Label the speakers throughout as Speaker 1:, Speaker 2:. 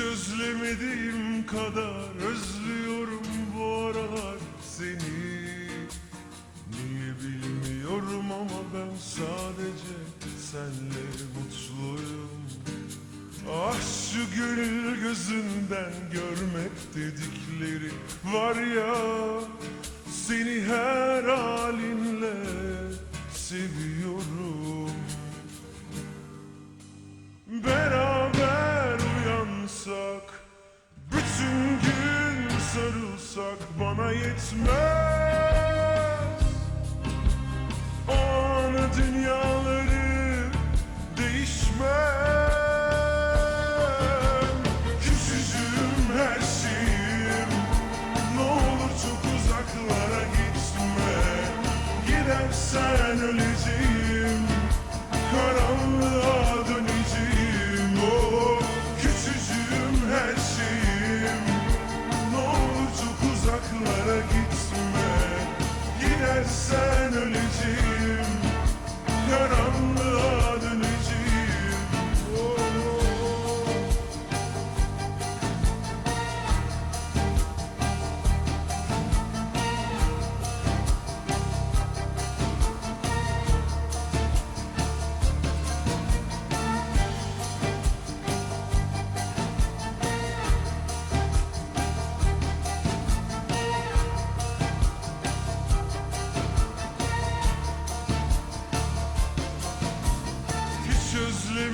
Speaker 1: Özlemediğim kadar özlüyorum bu aralar seni. Niye bilmiyorum ama ben sadece senle mutluyum. Ah şu gönül gözünden görmek dedikleri var ya bana yetmez. O an dünyaları değişmem Küçücüğüm her şeyim. Ne olur çok uzaklara gitme. Gidersen öleceğim Gidersen öleceğim. Karanlığa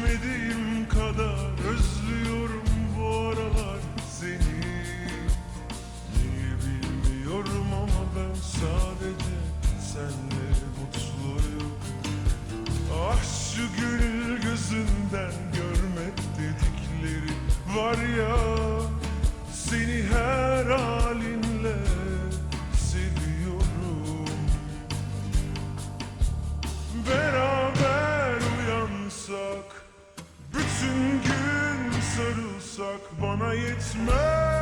Speaker 1: özlemediğim kadar özlüyorum bu aralar seni. Niye bilmiyorum ama ben sadece senle mutluyum. Ah şu gönül gözünden görmek dedikleri var ya Bütün gün sarılsak bana yetmez